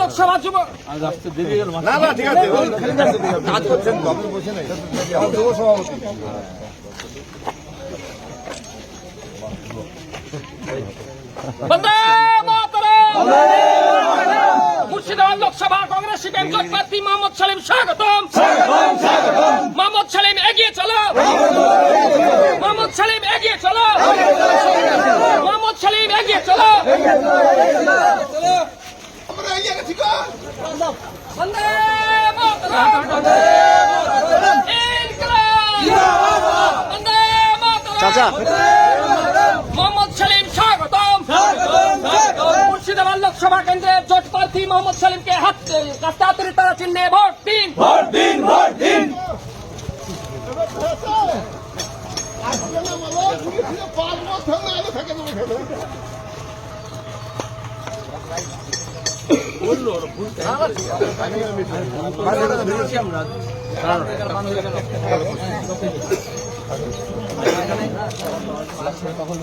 লোকসভা যুব না না ঠিক আছে কাজ করছেন আপনি বসে নেই। যুব সভাপতি। বন্দে মাতরম! মুর্শিদাবাদ লোকসভা কংগ্রেস সিপিএম জোট প্রার্থী মোহাম্মদ সালিম স্বাগতম। মোহাম্মদ সালিম এগিয়ে চলো। মোহাম্মদ সালিম এগিয়ে চলো। মোহাম্মদ সালিম এগিয়ে চলো। চাচা। মোহাম্মদ সালিম স্বাগতম। মুর্শিদাবাদ লোকসভা কেন্দ্রের জোট প্রার্থী মোহাম্মদ সালিমকে হাত কাস্তাতুরি তারা চিহ্নে ভোট দিন। আমার সময় লাগবে সব করব।